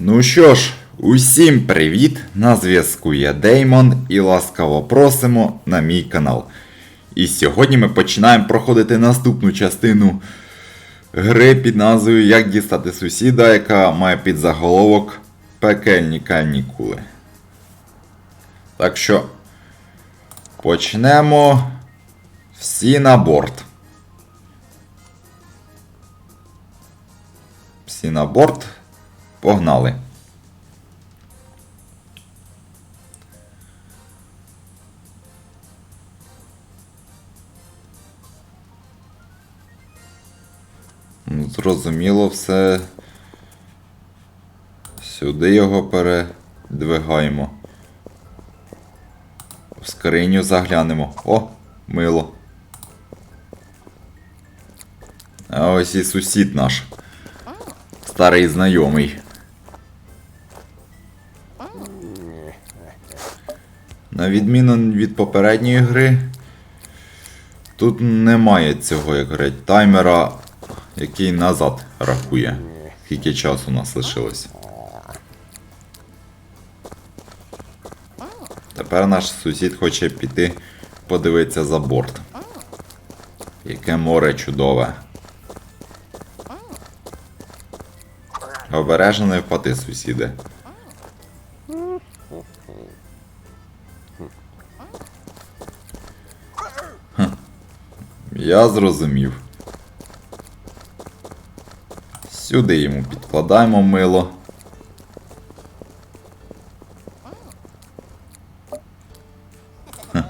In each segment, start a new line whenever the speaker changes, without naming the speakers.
Ну що ж, усім привіт! На зв'язку я Деймон і ласкаво просимо на мій канал. І сьогодні ми починаємо проходити наступну частину гри під назвою Як дістати сусіда, яка має під заголовок Пекельні канікули. Так що почнемо всі на борт. Всі на борт. Погнали. Ну, Зрозуміло все. Сюди його передвигаємо. В скриню заглянемо. О, мило. А ось і сусід наш. Старий знайомий. На відміну від попередньої гри, тут немає цього, як говорять, таймера, який назад рахує. Скільки часу у нас лишилось. Тепер наш сусід хоче піти подивитися за борт. Яке море чудове. Обережно не впати, сусіди. Я зрозумів. Сюди йому підкладаємо мило.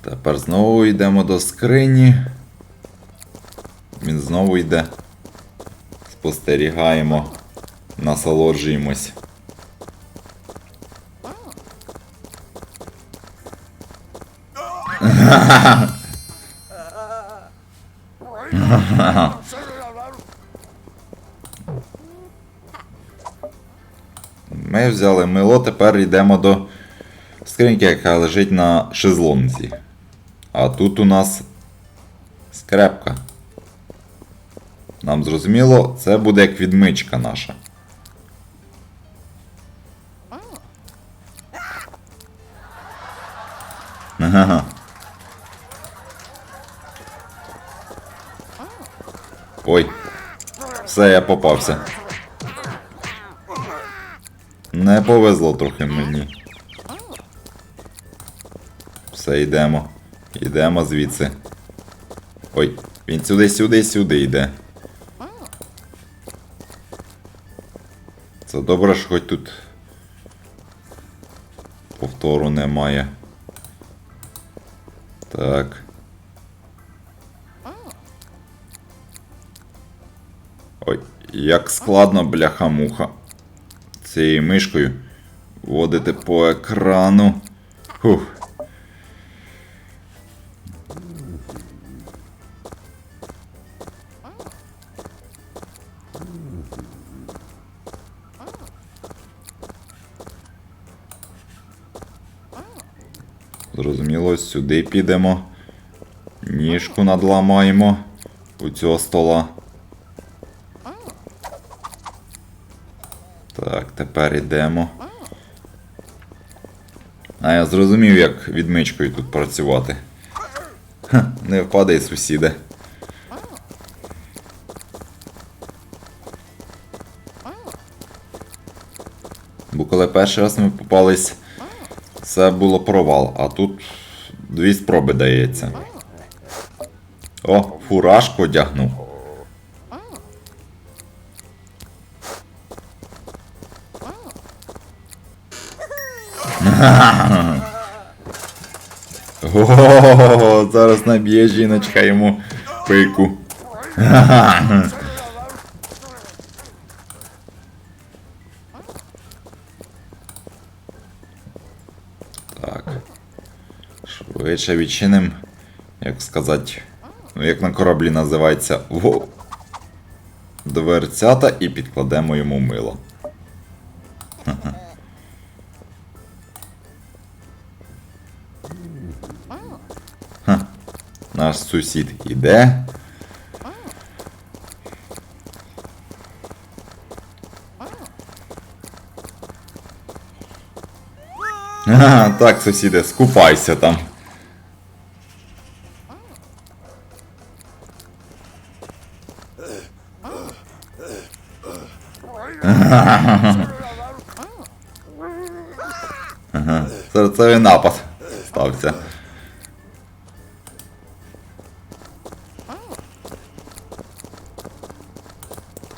Тепер знову йдемо до скрині. Він знову йде. Спостерігаємо, насолоджуємось. Ми взяли мило, тепер йдемо до скриньки, яка лежить на шезлонзі. А тут у нас скрепка. Нам зрозуміло, це буде як відмичка наша. Все, я попався. Не повезло трохи мені. Все, йдемо. Йдемо звідси. Ой, він сюди, сюди, сюди йде. Це добре, що хоч тут повтору немає. Так. Ой, як складно, бляха-муха. Цією мишкою водити по екрану. Фух. Зрозуміло, сюди підемо. Ніжку надламаємо у цього стола. Так, тепер йдемо. А я зрозумів, як відмичкою тут працювати. Ха, не впадай, сусіде. Бо коли перший раз ми попались, це було провал, а тут дві спроби дається. О, фуражку одягнув. О, зараз наб'є жіночка йому пику. Так. Швидше відчиним, як сказати, ну як на кораблі називається, дверцята і підкладемо йому мило. Ха. Наш сусід іде. Ага, так, сусіде, скупайся там. Ага, ага. серцевий напад стався.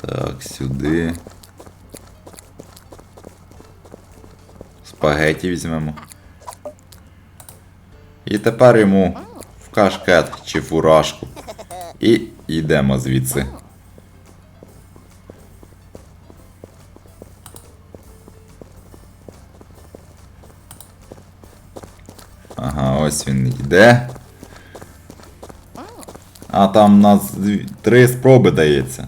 Так, сюди. Спагеті візьмемо. І тепер йому в кашкет чи фуражку. І йдемо звідси. Ага, ось він йде. А там у нас три спроби дається.